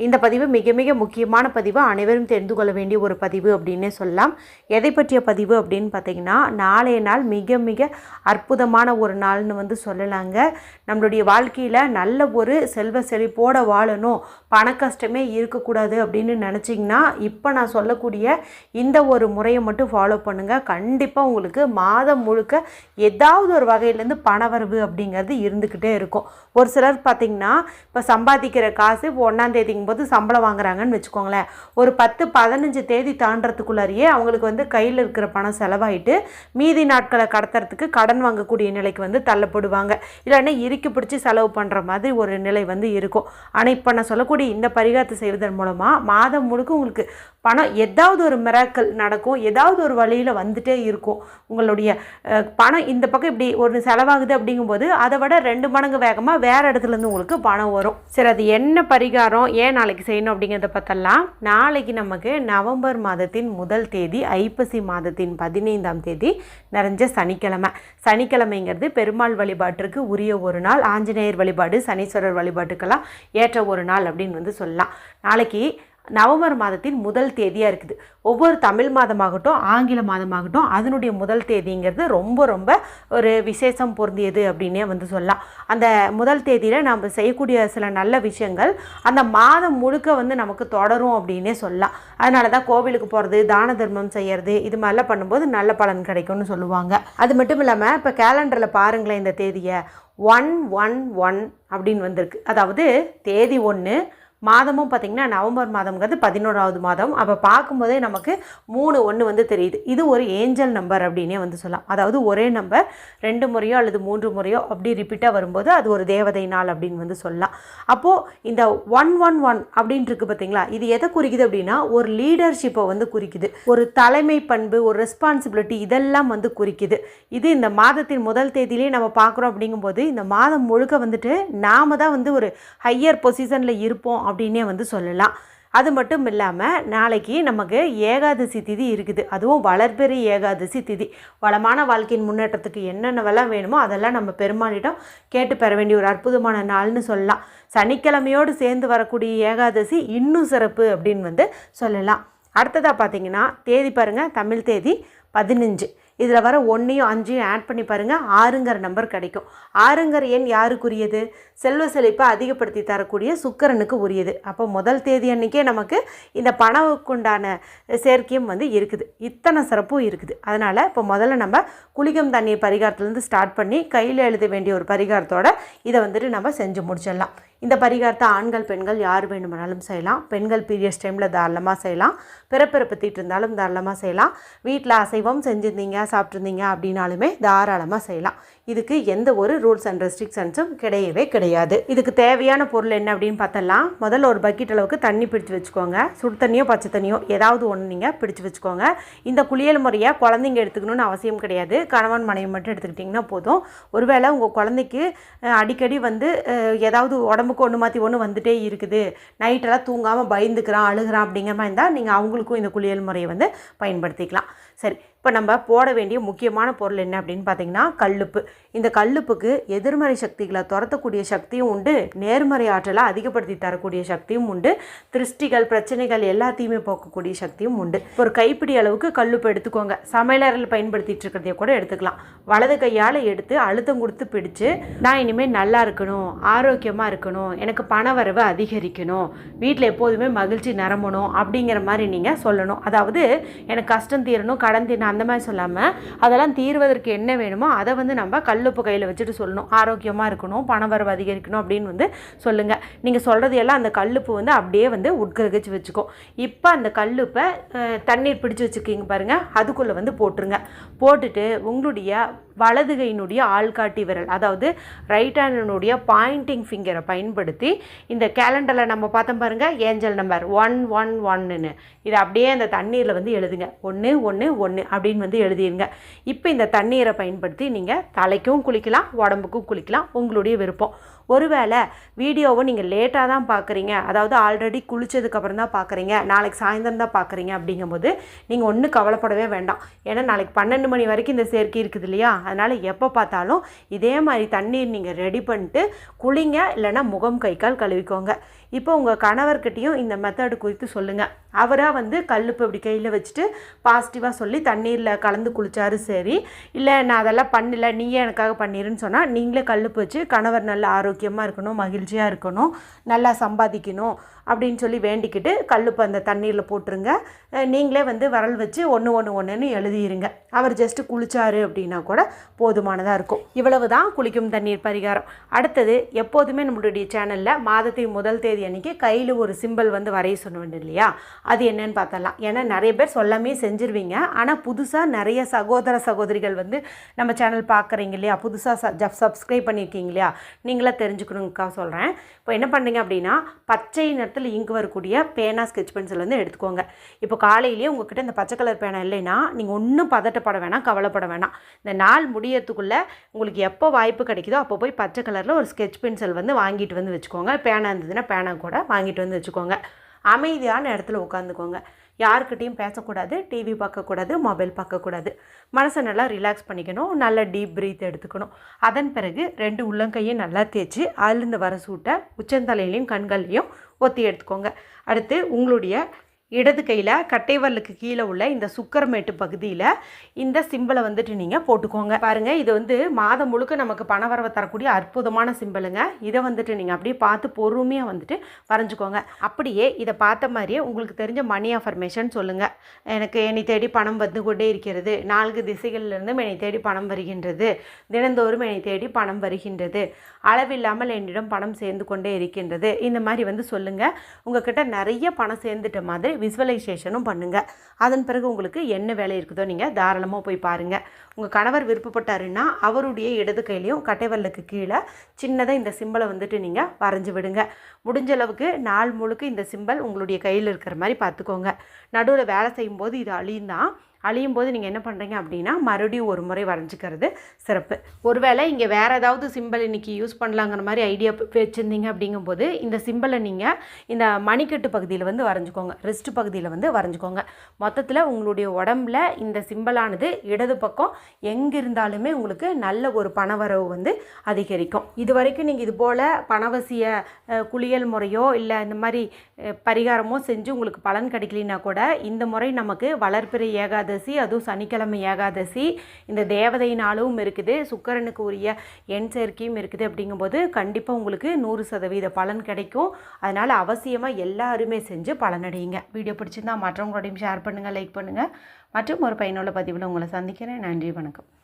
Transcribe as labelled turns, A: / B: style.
A: இந்த பதிவு மிக மிக முக்கியமான பதிவு. அனைவரும் தெரிந்து கொள்ள வேண்டிய ஒரு பதிவு அப்படின்னே சொல்லலாம். எதை பற்றிய பதிவு அப்படின்னு பார்த்தீங்கன்னா நாளைய நாள் மிக மிக அற்புதமான ஒரு நாள்னு வந்து சொல்லலாங்க. நம்மளுடைய வாழ்க்கையில் நல்ல ஒரு செல்வ செழிப்போட வாழணும். பண கஷ்டமே இருக்கக்கூடாது அப்படின்னு நினச்சிங்கன்னா இப்போ நான் சொல்லக்கூடிய இந்த ஒரு முறையை மட்டும் ஃபாலோ பண்ணுங்கள் கண்டிப்பாக உங்களுக்கு மாதம் முழுக்க ஏதாவது ஒரு வகையிலேருந்து பணவரவு அப்படிங்கிறது இருந்துக்கிட்டே இருக்கும். ஒரு சிலர் பார்த்திங்கன்னா இப்போ சம்பாதிக்கிற காசு இப்போ போது சம்பளம் வாங்குறாங்கன்னு வச்சுக்கோங்களேன். ஒரு பத்து பதினஞ்சு தேதி தாண்டறதுக்குள்ளாரியே அவங்களுக்கு வந்து கையில் இருக்கிற பணம் செலவாயிட்டு மீதி நாட்களை கடத்துறதுக்கு கடன் வாங்கக்கூடிய நிலைக்கு வந்து தள்ளப்படுவாங்க. இல்லைன்னா இறுக்கி பிடிச்சி செலவு பண்ணுற மாதிரி ஒரு நிலை வந்து இருக்கும். ஆனால் இப்போ நான் சொல்லக்கூடிய இந்த பரிகாரத்தை செய்வதன் மூலமாக மாதம் முழுக்க உங்களுக்கு பணம் ஏதாவது ஒரு மிராக்கள் நடக்கும். ஏதாவது ஒரு வழியில் வந்துட்டே இருக்கும். உங்களுடைய பணம் இந்த பக்கம் இப்படி ஒரு செலவாகுது அப்படிங்கும்போது அதை விட ரெண்டு மடங்கு வேகமாக வேறு இடத்துலேருந்து உங்களுக்கு பணம் வரும். சரி அது என்ன பரிகாரம்? ஏன் நாளைக்கு செய்யணும் அப்படிங்கிறத பார்த்தலாம். நாளைக்கு நமக்கு நவம்பர் மாதத்தின் முதல் தேதி ஐப்பசி மாதத்தின் பதினைந்தாம் தேதி நிறைஞ்ச சனிக்கிழமை. சனிக்கிழமைங்கிறது பெருமாள் வழிபாட்டிற்கு உரிய ஒரு நாள். ஆஞ்சநேயர் வழிபாடு சனீஸ்வரர் வழிபாட்டுக்கெல்லாம் ஏற்ற ஒரு நாள் அப்படின்னு வந்து சொல்லலாம். நாளைக்கு நவம்பர் மாதத்தின் முதல் தேதியாக இருக்குது. ஒவ்வொரு தமிழ் மாதமாகட்டும் ஆங்கில மாதமாகட்டும் அதனுடைய முதல் தேதிங்கிறது ரொம்ப ரொம்ப ஒரு விசேஷம் பொருந்தியது அப்படின்னே வந்து சொல்லலாம். அந்த முதல் தேதியில் நம்ம செய்யக்கூடிய சில நல்ல விஷயங்கள் அந்த மாதம் முழுக்க வந்து நமக்கு தொடரும் அப்படின்னே சொல்லலாம். அதனால தான் கோவிலுக்கு போகிறது தான தர்மம் செய்கிறது இது மாதிரிலாம் பண்ணும்போது நல்ல பலன் கிடைக்கும்னு சொல்லுவாங்க. அது மட்டும் இல்லாமல் இப்போ கேலண்டரில் பாருங்களேன் இந்த தேதியை. ஒன் ஒன் ஒன் அப்படின்னு வந்திருக்கு. அதாவது தேதி ஒன்று மாதமும் பார்த்திங்கன்னா நவம்பர் மாதம்ங்கிறது பதினோராவது மாதம். அப்போ பார்க்கும்போதே நமக்கு மூணு ஒன்று வந்து தெரியுது. இது ஒரு ஏஞ்சல் நம்பர் அப்படின்னே வந்து சொல்லலாம். அதாவது ஒரே நம்பர் ரெண்டு முறையோ அல்லது மூன்று முறையோ அப்படி ரிப்பீட்டாக வரும்போது அது ஒரு தேவதை நாள் அப்படின்னு வந்து சொல்லலாம். அப்போது இந்த ஒன் ஒன் ஒன் அப்படின்ட்டு பார்த்தீங்களா? இது எதை குறிக்குது அப்படின்னா ஒரு லீடர்ஷிப்பை வந்து குறிக்குது. ஒரு தலைமை பண்பு ஒரு ரெஸ்பான்சிபிலிட்டி இதெல்லாம் வந்து குறிக்குது. இது இந்த மாதத்தின் முதல் தேதியிலே நம்ம பார்க்குறோம் அப்படிங்கும்போது இந்த மாதம் முழுக்க வந்துட்டு நாம தான் வந்து ஒரு ஹையர் பொசிஷனில் இருப்போம் அப்படின்னே வந்து சொல்லலாம். அது மட்டும் இல்லாமல் நாளைக்கு நமக்கு ஏகாதசி திதி இருக்குது. அதுவும் வளர்பெரு ஏகாதசி திதி. வளமான வாழ்க்கையின் முன்னேற்றத்துக்கு என்னென்னவெல்லாம் வேணுமோ அதெல்லாம் நம்ம பெருமாளிடம் கேட்டு பெற வேண்டிய ஒரு அற்புதமான நாள்னு சொல்லலாம். சனிக்கிழமையோடு சேர்ந்து வரக்கூடிய ஏகாதசி இன்னும் சிறப்பு அப்படின்னு வந்து சொல்லலாம். அடுத்ததாக பார்த்தீங்கன்னா தேதி பாருங்கள் தமிழ் தேதி பதினஞ்சு. இதில் வர ஒன்றையும் அஞ்சையும் ஆட் பண்ணி பாருங்கள் ஆறுங்கிற நம்பர் கிடைக்கும். ஆறுங்கிற எண் யாருக்குரியது? செல்வ செழிப்பை அதிகப்படுத்தி தரக்கூடிய சுக்கரனுக்கு உரியது. அப்போ முதல் தேதி அன்னைக்கே நமக்கு இந்த பணவுக்குண்டான சேர்க்கையும் வந்து இருக்குது. இத்தனை சிறப்பும் இருக்குது. அதனால் இப்போ முதல்ல நம்ம குளிகம் தண்ணீர் பரிகாரத்துலேருந்து ஸ்டார்ட் பண்ணி கையில் எழுத வேண்டிய ஒரு பரிகாரத்தோடு இதை வந்துட்டு நம்ம செஞ்சு முடிச்சிடலாம். இந்த பரிகாரத்தை ஆண்கள் பெண்கள் யார் வேணுமானாலும் செய்யலாம். பெண்கள் பீரியட்ஸ் டைமில் தாராளமாக செய்யலாம். பிறப்பிறப்பு பற்றிட்டு இருந்தாலும் தாராளமாக செய்யலாம். வீட்டில் அசைவம் செஞ்சுருந்தீங்க சாப்பிட்ருந்தீங்க அப்படின்னாலுமே தாராளமாக செய்யலாம். இதுக்கு எந்த ஒரு ரூல்ஸ் அண்ட் ரெஸ்ட்ரிக்ஷன்ஸும் கிடையவே கிடையாது. இதுக்கு தேவையான பொருள் என்ன அப்படின்னு பார்த்தலாம். முதல்ல ஒரு பக்கெட் அளவுக்கு தண்ணி பிடிச்சு வச்சுக்கோங்க. சுடு தண்ணியோ பச்சை தண்ணியோ ஏதாவது ஒன்று நீங்கள் பிடிச்சு வச்சுக்கோங்க. இந்த குளியல் முறையை குழந்தைங்க எடுத்துக்கணும்னு அவசியம் கிடையாது. கணவன் மனைவி மட்டும் எடுத்துக்கிட்டிங்கன்னா போதும். ஒருவேளை உங்கள் குழந்தைக்கு அடிக்கடி வந்து ஏதாவது உடம்பு உடம்புக்கு ஒன்று மாற்றி ஒன்று வந்துட்டே இருக்குது. நைட்டெல்லாம் தூங்காமல் பயந்துக்கிறான் அழுகிறான் அப்படிங்கிற மாதிரி இருந்தால் நீங்கள் அவங்களுக்கும் இந்த குளியல் முறையை வந்து பயன்படுத்திக்கலாம். சரி இப்போ நம்ம போட வேண்டிய முக்கியமான பொருள் என்ன அப்படின்னு பார்த்தீங்கன்னா கல்லுப்பு. இந்த கல்லுப்புக்கு எதிர்மறை சக்திகளை துரத்தக்கூடிய சக்தியும் உண்டு நேர்மறை ஆற்றலை அதிகப்படுத்தி தரக்கூடிய சக்தியும் உண்டு திருஷ்டிகள் பிரச்சனைகள் எல்லாத்தையுமே போக்கக்கூடிய சக்தியும் உண்டு. ஒரு கைப்பிடி அளவுக்கு கல்லுப்பு எடுத்துக்கோங்க. சமையலறையில் பயன்படுத்திட்டு இருக்கிறதைய கூட எடுத்துக்கலாம். வலது கையால் எடுத்து அழுத்தம் கொடுத்து பிடிச்சு நான் இனிமேல் நல்லா இருக்கணும் ஆரோக்கியமாக இருக்கணும் எனக்கு பண வரவு அதிகரிக்கணும் வீட்டில் எப்போதுமே மகிழ்ச்சி நிரம்பணும் அப்படிங்கிற மாதிரி நீங்கள் சொல்லணும். அதாவது எனக்கு கஷ்டம் தீரணும் கடன் அந்த மாதிரி சொல்லாமல் அதெல்லாம் தீர்வதற்கு என்ன வேணுமோ அதை வந்து நம்ம கல்லுப்பு கையில் வச்சுட்டு சொல்லணும். ஆரோக்கியமாக இருக்கணும் பண வரவு அதிகரிக்கணும் அப்படின்னு வந்து சொல்லுங்கள் நீங்கள் சொல்கிறது எல்லாம் அந்த கல்லுப்பு வந்து அப்படியே வந்து உட்கிரகிச்சு வச்சுக்கோ. இப்போ அந்த கல்லுப்பை தண்ணீர் பிடிச்சு வச்சுக்கிங்க பாருங்கள் அதுக்குள்ளே வந்து போட்டுருங்க. போட்டுட்டு உங்களுடைய வலது கையினுடைய ஆள்காட்டி விரல் அதாவது ரைட் ஹேண்டினுடைய பாயிண்டிங் ஃபிங்கரை பயன்படுத்தி இந்த கேலண்டரில் நம்ம பார்த்தோம் பாருங்கள் ஏஞ்சல் நம்பர் ஒன் ஒன் ஒன்னுன்னு இதை அப்படியே அந்த தண்ணீரில் வந்து எழுதுங்க. ஒன்று ஒன்று ஒன்று அப்படின்னு வந்து எழுதிருங்க. இப்போ இந்த தண்ணீரை பயன்படுத்தி நீங்கள் தலைக்கும் குளிக்கலாம் உடம்புக்கும் குளிக்கலாம் உங்களுடைய விருப்பம். ஒருவேளை வீடியோவை நீங்கள் லேட்டாக தான் பார்க்குறீங்க அதாவது ஆல்ரெடி குளித்ததுக்கப்புறம் தான் பார்க்குறீங்க நாளைக்கு சாயந்தரம் தான் பார்க்குறீங்க அப்படிங்கும்போது நீங்கள் ஒன்றும் கவலைப்படவே வேண்டாம். ஏன்னா நாளைக்கு பன்னெண்டு மணி வரைக்கும் இந்த சேர்க்கை இருக்குது இல்லையா? அதனால் எப்போ பார்த்தாலும் இதே மாதிரி தண்ணீர் நீங்கள் ரெடி பண்ணிட்டு குளிங்க இல்லைன்னா முகம் கை கால் கழுவிக்கோங்க. இப்போ உங்கள் கணவர்கிட்டையும் இந்த மெத்தடு குறித்து சொல்லுங்கள் அவராக வந்து கல்லுப்பு இப்படி கையில் வச்சுட்டு பாசிட்டிவாக சொல்லி தண்ணீரில் கலந்து குளித்தாரு சரி இல்லை நான் அதெல்லாம் பண்ணல. நீயே எனக்காக பண்ணிருன்னு சொன்னால் நீங்களே கல்லுப்பு வச்சு கணவர் நல்ல ஆரோக்கியமாக இருக்கணும் மகிழ்ச்சியாக இருக்கணும் நல்லா சம்பாதிக்கணும் அப்படின்னு சொல்லி வேண்டிக்கிட்டு கல்லுப்பு அந்த தண்ணீரில் போட்டுருங்க. நீங்களே வந்து வரல் வச்சு ஒன்று ஒன்று ஒன்றுன்னு எழுதிருங்க. அவர் ஜஸ்ட்டு குளிச்சாரு அப்படின்னா கூட போதுமானதாக இருக்கும். இவ்வளவு தான் குளிக்கும் தண்ணீர் பரிகாரம். அடுத்தது எப்போதுமே நம்மளுடைய சேனலில் மாதத்தின் முதல் தேதி அன்றைக்கி கையில் ஒரு சிம்பல் வந்து வரைய சொன்னேன் இல்லையா? அது என்னன்னு பார்த்தலாம். ஏன்னா நிறைய பேர் சொல்லாமே செஞ்சுருவீங்க. ஆனால் புதுசாக நிறைய சகோதர சகோதரிகள் வந்து நம்ம சேனல் பார்க்குறீங்க இல்லையா? புதுசாக சப்ஸ்கிரைப் பண்ணியிருக்கீங்க இல்லையா? நீங்களாக தெரிஞ்சுக்கணுங்கக்கா சொல்கிறேன் இப்போ என்ன பண்ணுறீங்க அப்படின்னா பச்சை நிறத்தில் இங்கு வரக்கூடிய பேனா ஸ்கெட்ச் பென்சில் வந்து எடுத்துக்கோங்க. இப்போ காலையிலேயே உங்ககிட்ட இந்த பச்சை கலர் பேனா இல்லைன்னா நீங்கள் ஒன்றும் பதட்டப்பட வேணாம் கவலைப்பட வேணாம். இந்த நாள் முடியறதுக்குள்ளே உங்களுக்கு எப்போ வாய்ப்பு கிடைக்குதோ அப்போ போய் பச்சை கலரில் ஒரு ஸ்கெட்ச் பென்சில் வந்து வாங்கிட்டு வந்து வச்சுக்கோங்க. பேனா இருந்ததுன்னா பேனா கூட வாங்கிட்டு வந்து வச்சுக்கோங்க. அமைதியான இடத்துல உட்காந்துக்கோங்க யாருக்கிட்டேயும் பேசக்கூடாது டிவி பார்க்கக்கூடாது மொபைல் பார்க்கக்கூடாது. மனசை நல்லா ரிலாக்ஸ் பண்ணிக்கணும் நல்ல டீப் ப்ரீத் எடுத்துக்கணும். அதன் பிறகு ரெண்டு உள்ளங்கையும் நல்லா தேய்ச்சி அதுலேருந்து வர சூட்டை உச்சந்தலையிலையும் கண்கள்லையும் ஒத்தி எடுத்துக்கோங்க. அடுத்து உங்களுடைய இடது கையில் கட்டைவரலுக்கு கீழே உள்ள இந்த சுக்கரமேட்டு பகுதியில் இந்த சிம்பிளை வந்துட்டு நீங்கள் போட்டுக்கோங்க. பாருங்கள் இது வந்து மாதம் முழுக்க நமக்கு பண வரவை தரக்கூடிய அற்புதமான சிம்பிளுங்க இதை வந்துட்டு நீங்கள் அப்படியே பார்த்து பொறுமையாக வந்துட்டு வரைஞ்சிக்கோங்க. அப்படியே இதை பார்த்த மாதிரியே உங்களுக்கு தெரிஞ்ச மணி அஃபர்மேஷன் சொல்லுங்கள் எனக்கு என்னை தேடி பணம் வந்து கொண்டே இருக்கிறது. நான்கு திசைகளிலிருந்தும் என்னை தேடி பணம் வருகின்றது. தினந்தோறும் என்னை தேடி பணம் வருகின்றது. அளவில்லாமல் என்னிடம் பணம் சேர்ந்து கொண்டே இருக்கின்றது. இந்த மாதிரி வந்து சொல்லுங்கள் உங்ககிட்ட நிறைய பணம் சேர்ந்துட்ட மாதிரி விசுவலைசேஷனும் பண்ணுங்கள் அதன் பிறகு உங்களுக்கு என்ன வேலை இருக்குதோ நீங்கள் தாராளமாக போய் பாருங்கள் உங்கள் கணவர் விருப்பப்பட்டாருன்னா அவருடைய இடது கையிலையும் கட்டைவல்லுக்கு கீழே சின்னதாக இந்த சிம்பலை வந்துட்டு நீங்கள் வரைஞ்சி விடுங்க. முடிஞ்ச அளவுக்கு நாள் முழுக்க இந்த சிம்பல் உங்களுடைய கையில் இருக்கிற மாதிரி பார்த்துக்கோங்க. நடுவில் வேலை செய்யும்போது இது அழிந்தான் அழியும் போது நீங்கள் என்ன பண்ணுறீங்க அப்படின்னா மறுபடியும் ஒரு முறை வரைஞ்சிக்கிறது சிறப்பு. ஒருவேளை இங்கே வேறு ஏதாவது சிம்பிள் இன்றைக்கி யூஸ் பண்ணலாங்கிற மாதிரி ஐடியா வச்சுருந்தீங்க அப்படிங்கும்போது இந்த சிம்பிளை நீங்கள் இந்த மணிக்கட்டு பகுதியில் வந்து வரைஞ்சிக்கோங்க. ரிஸ்ட் பகுதியில் வந்து வரைஞ்சிக்கோங்க. மொத்தத்தில் உங்களுடைய உடம்புல இந்த சிம்பிளானது இடது பக்கம் எங்கே இருந்தாலுமே உங்களுக்கு நல்ல ஒரு பணவரவு வந்து அதிகரிக்கும். இது வரைக்கும் நீங்கள் இது போல் பணவசிய குளியல் முறையோ இல்லை இந்த மாதிரி பரிகாரமோ செஞ்சு உங்களுக்கு பலன் கிடைக்கலனா கூட இந்த முறை நமக்கு வளர்பிறை ஏகாதசி அதுவும் சனிக்கிழமை ஏகாதசி. இந்த தேவதை நாளும் இருக்குது. சுக்கரனுக்கு உரிய எண் சேர்க்கையும் இருக்குது அப்படிங்கும்போது கண்டிப்பாக உங்களுக்கு நூறு சதவீத பலன் கிடைக்கும். அதனால் அவசியமாக எல்லாருமே செஞ்சு பலனடையுங்க வீடியோ பிடிச்சிருந்தா மற்றவங்களோடையும் ஷேர் பண்ணுங்கள் லைக் பண்ணுங்கள் மற்றும் ஒரு பயனுள்ள பதிவில் உங்களை சந்திக்கிறேன். நன்றி வணக்கம்.